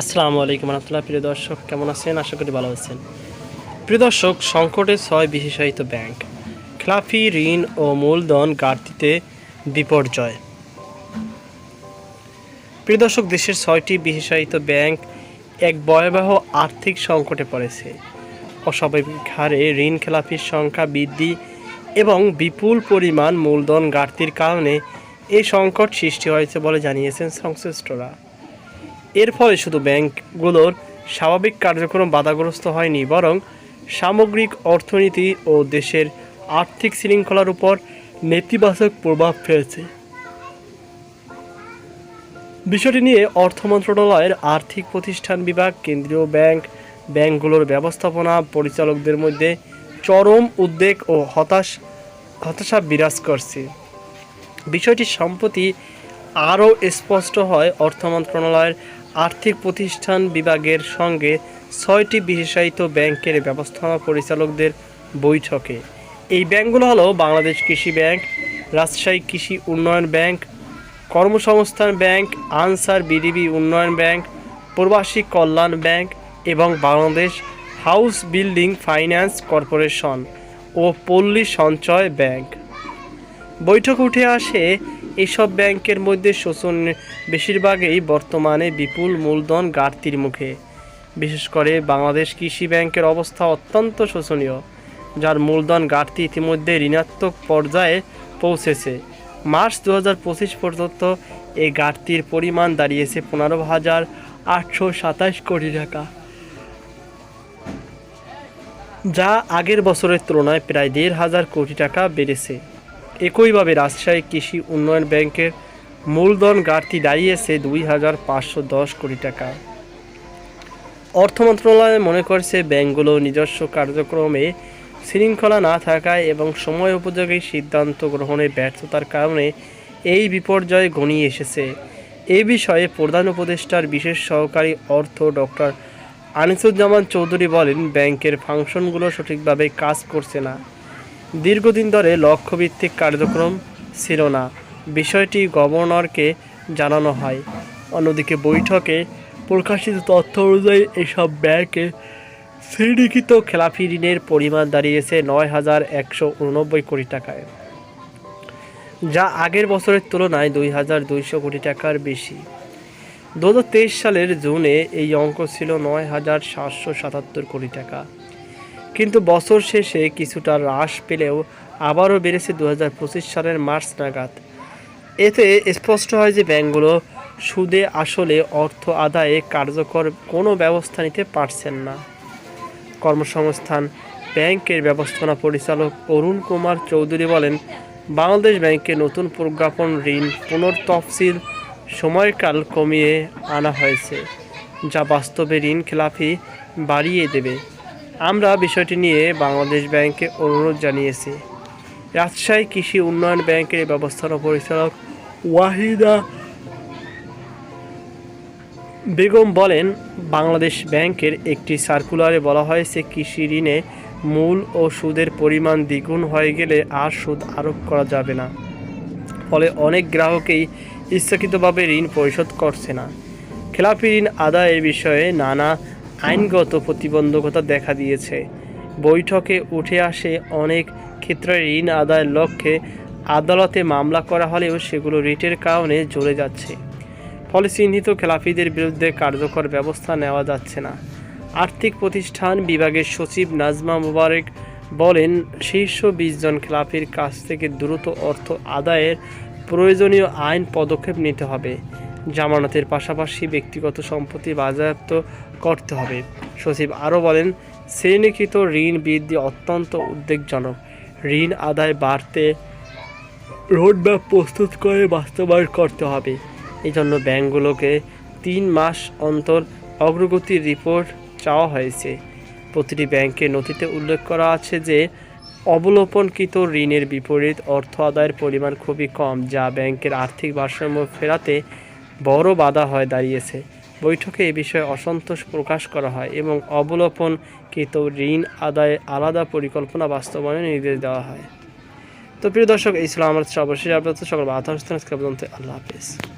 আসসালামু আলাইকুম রহমতুল্লাহ, প্রিয় দর্শক, কেমন আছেন? আশা করি ভালো আছেন। প্রিয় দর্শক, সংকটে ছয় বিশেষায়িত ব্যাংক, খেলাফি, ঋণ ও মূলধন ঘাটতিতে বিপর্যয়। প্রিয় দর্শক, দেশের ছয়টি বিশেষায়িত ব্যাংক এক ভয়াবহ আর্থিক সংকটে পড়েছে। অস্বাভাবিক হারে ঋণ খেলাপির সংখ্যা বৃদ্ধি এবং বিপুল পরিমাণ মূলধন ঘাটতির কারণে এই সংকট সৃষ্টি হয়েছে বলে জানিয়েছেন সংশ্লিষ্টরা। এর ফলে শুধু ব্যাংকগুলোর স্বাভাবিক কার্যক্রম বাধাগ্রস্ত হয়নি, বরং সামগ্রিক অর্থনীতি ও দেশের আর্থিক শৃঙ্খলার উপর নেতিবাচক প্রভাব ফেলছে। বিষয়টি নিয়ে অর্থ মন্ত্রণালয়ের আর্থিক প্রতিষ্ঠান বিভাগ, কেন্দ্রীয় ব্যাংক, ব্যাংকগুলোর ব্যবস্থাপনা পরিচালকদের মধ্যে চরম উদ্বেগ ও হতাশ, হতাশা বিরাজ করছে। বিষয়টি সম্প্রতি আরও স্পষ্ট হয় অর্থ মন্ত্রণালয়ের আর্থিক প্রতিষ্ঠান বিভাগের সঙ্গে ছয়টি বিশেষায়িত ব্যাংকের ব্যবস্থাপনা পরিচালকদের বৈঠকে। এই ব্যাংকগুলো হলো বাংলাদেশ কৃষি ব্যাংক, রাজশাহী কৃষি উন্নয়ন ব্যাংক, কর্মসংস্থান ব্যাংক, আনসার বিডিবি উন্নয়ন ব্যাংক, প্রবাসী কল্যাণ ব্যাংক এবং Bangladesh house building finance corporation ও পল্লী সঞ্চয় ব্যাংক। বৈঠক উঠে আসে এইসব ব্যাংকের মধ্যে শোষণ বেশিরভাগই বর্তমানে বিপুল মূলধন ঘাটতির মুখে। বিশেষ করে বাংলাদেশ কৃষি ব্যাংকের অবস্থা অত্যন্ত শোচনীয় যার মূলধন ঘাটতি ইতিমধ্যে ঋণাত্মক পর্যায়ে পৌঁছেছে। মার্চ দু হাজার পঁচিশ পর্যন্ত এই ঘাটতির পরিমাণ দাঁড়িয়েছে পনেরো হাজার আটশো সাতাশ কোটি টাকা, যা আগের বছরের তুলনায় প্রায় দেড় হাজার কোটি টাকা বেড়েছে। একইভাবে রাজশাহী কৃষি উন্নয়ন ব্যাংকের মূলধন ঘাটতি দাঁড়িয়েছে দুই হাজার পাঁচশো দশ কোটি টাকা। অর্থ মন্ত্রণালয় মনে করছে ব্যাংকগুলো নিজস্ব কার্যক্রমে শৃঙ্খলা না থাকায় এবং সময় উপযোগী সিদ্ধান্ত গ্রহণে ব্যর্থতার কারণে এই বিপর্যয় ঘনিয়ে এসেছে। এ বিষয়ে প্রধান উপদেষ্টার বিশেষ সহকারী অর্থ ডক্টর আনিসুজ্জামান চৌধুরী বলেন, ব্যাংকের ফাংশনগুলো সঠিকভাবে কাজ করছে না। দীর্ঘদিন ধরে লক্ষ্যভিত্তিক কার্যক্রম ছিল না। বিষয়টি গভর্নরকে জানানো হয়। অন্যদিকে বৈঠকে প্রকাশিত তথ্য অনুযায়ী এসব ব্যাংকে শ্রেণীকৃত খেলাফি ঋণের পরিমাণ দাঁড়িয়েছে নয় হাজার একশো উননব্বই কোটি টাকায়, যা আগের বছরের তুলনায় দুই হাজার দুইশো কোটি টাকার বেশি। দু হাজার তেইশ সালের জুনে এই অঙ্ক ছিল নয় হাজার সাতশো সাতাত্তর কোটি টাকা। কিন্তু বছর শেষে কিছুটা হ্রাস পেলেও আবারও বেড়েছে দু হাজার পঁচিশ সালের মার্চ নাগাদ। এতে স্পষ্ট হয় যে ব্যাংকগুলো সুদে আসলে অর্থ আদায়ে কার্যকর কোনো ব্যবস্থা নিতে পারছেন না। কর্মসংস্থান ব্যাংকের ব্যবস্থাপনা পরিচালক অরুণ কুমার চৌধুরী বলেন, বাংলাদেশ ব্যাংকে নতুন প্রজ্ঞাপন ঋণ পুনর্তফসিল সময়কাল কমিয়ে আনা হয়েছে, যা বাস্তবে ঋণ খেলাফি বাড়িয়ে দেবে। আমরা বিষয়টি নিয়ে বাংলাদেশ ব্যাংকে অনুরোধ জানিয়েছি। রাজশাহী কৃষি উন্নয়ন ব্যাংকের ব্যবস্থাপনা পরিচালক ওয়াহিদা বেগম বলেন, বাংলাদেশ ব্যাংকের একটি সার্কুলারে বলা হয়েছে, কৃষি ঋণে মূল ও সুদের পরিমাণ দ্বিগুণ হয়ে গেলে আর সুদ আরোপ করা যাবে না। ফলে অনেক গ্রাহকই ইচ্ছাকৃতভাবে ঋণ পরিশোধ করছে না। খেলাপি ঋণ আদায়ের বিষয়ে নানা আইনগত প্রতিবন্ধকতা দেখা দিয়েছে। বৈঠকে উঠে আসে অনেক ক্ষেত্রে ঋণ আদায়ের লক্ষ্যে আদালতে মামলা করা হলেও সেগুলো রিটের কারণে জ্বলে যাচ্ছে। ফলে চিহ্নিত খেলাপিদের বিরুদ্ধে কার্যকর ব্যবস্থা নেওয়া যাচ্ছে না। আর্থিক প্রতিষ্ঠান বিভাগের সচিব নাজমা মুবারক বলেন, শীর্ষ বিশ জন খেলাপির কাছ থেকে দ্রুত অর্থ আদায়ের প্রয়োজনীয় আইন পদক্ষেপ নিতে হবে। জামানতের পাশাপাশি ব্যক্তিগত সম্পত্তি বাজেয়াপ্ত করতে হবে। সচিব আরও বলেন, শ্রেণীকৃত ঋণ বৃদ্ধি অত্যন্ত উদ্বেগজনক। ঋণ আদায় বাড়তে রোডম্যাপ প্রস্তুত করে বাস্তবায়ন করতে হবে। এই জন্য ব্যাংকগুলোকে তিন মাস অন্তর অগ্রগতির রিপোর্ট চাওয়া হয়েছে। প্রতিটি ব্যাংকের নথিতে উল্লেখ করা আছে যে, অবলোপনকৃত ঋণের বিপরীত অর্থ আদায়ের পরিমাণ খুবই কম, যা ব্যাংকের আর্থিক ভারসাম্য ফেরাতে বড় বাধা হয় দাঁড়িয়েছে। বৈঠকে এ বিষয়ে অসন্তোষ প্রকাশ করা হয় এবং অবলোপনকৃত ঋণ আদায়ে আলাদা পরিকল্পনা বাস্তবায়নের নির্দেশ দেওয়া হয়। তো প্রিয় দর্শক, এই ছিল আমার সর্বশেষ আপনাদের সকল আল্লাহ হাফিজ।